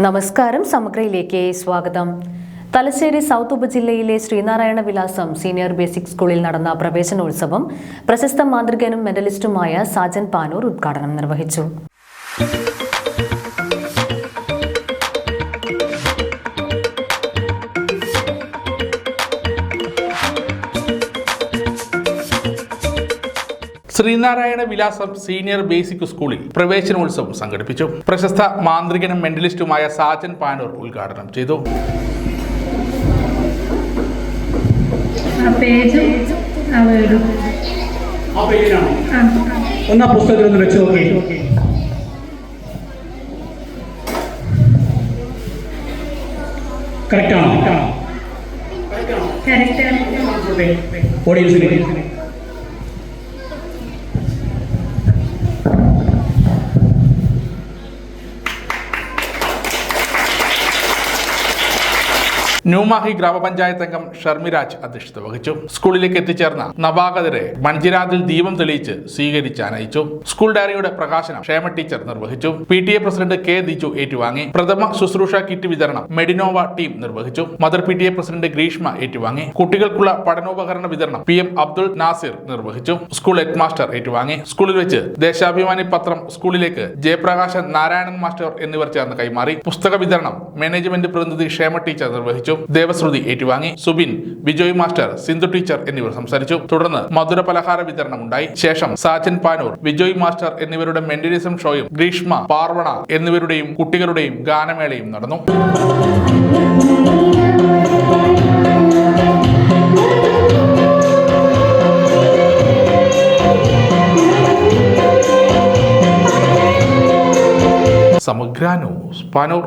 നമസ്കാരം സമഗ്രയിലേക്ക് സ്വാഗതം. തലശ്ശേരി സൗത്ത് ഉപജില്ലയിലെ ശ്രീനാരായണ വിലാസം സീനിയർ ബേസിക് സ്കൂളിൽ നടന്ന പ്രവേശനോത്സവം പ്രശസ്ത മാന്ത്രികനും മെഡലിസ്റ്റുമായ സാജൻ പാനൂർ ഉദ്ഘാടനം നിർവഹിച്ചു. ശ്രീനാരായണ വിലാസം സീനിയർ ബേസിക് സ്കൂളിൽ പ്രവേശനോത്സവം സംഘടിപ്പിച്ചു. പ്രശസ്ത മാന്ത്രികനും മെന്റലിസ്റ്റുമായ സാജൻ പാനൂർ ഉദ്ഘാടനം ചെയ്തു. ഒന്ന് പുസ്തകത്തിൽ ഒന്ന് വെച്ച് നോക്കി. കറക്റ്റ് ആണോ? ക്യാരക്ടർ ഓഡിയൻസിന് ന്യൂമാഹി ഗ്രാമപഞ്ചായത്ത് അംഗം ഷർമിരാജ് അധ്യക്ഷത വഹിച്ചു. സ്കൂളിലേക്ക് എത്തിച്ചേർന്ന നവാഗതരെ മൺജിരാതിൽ ദീപം തെളിയിച്ച് സ്വീകരിച്ച് അനയിച്ചു സ്കൂൾ ഡയറിയുടെ പ്രകാശനം ക്ഷേമ ടീച്ചർ നിർവഹിച്ചു. P T A president K Diju ഏറ്റുവാങ്ങി. പ്രഥമ ശുശ്രൂഷ കിറ്റ് വിതരണം മെഡിനോവ ടീം നിർവഹിച്ചു. Mother P T A president Greeshma ഏറ്റുവാങ്ങി. കുട്ടികൾക്കുള്ള പഠനോപകരണ വിതരണം പി എം അബ്ദുൾ നാസിർ നിർവഹിച്ചു. സ്കൂൾ ഹെഡ് മാസ്റ്റർ ഏറ്റുവാങ്ങി. സ്കൂളിൽ വെച്ച് ദേശാഭിമാനി പത്രം സ്കൂളിലേക്ക് ജയപ്രകാശൻ നാരായണൻ മാസ്റ്റർ എന്നിവർ ചേർന്ന് കൈമാറി. പുസ്തക വിതരണം മാനേജ്മെന്റ് പ്രതിനിധി ക്ഷേമ ടീച്ചർ നിർവഹിച്ചു. ദേവശ്രുതി ഏറ്റുവാങ്ങി. സുബിൻ ബിജോയ് മാസ്റ്റർ സിന്ധു ടീച്ചർ എന്നിവർ സംസാരിച്ചു. തുടർന്ന് മധുര പലഹാര വിതരണം ഉണ്ടായി ശേഷം സാജൻ പാനൂർ ബിജോയ് മാസ്റ്റർ എന്നിവരുടെ മെന്റലിസം ഷോയും ഗ്രീഷ്മ പാർവണ എന്നിവരുടെയും കുട്ടികളുടെയും ഗാനമേളയും നടന്നു. സമഗ്ര ന്യൂസ് പാനൂർ.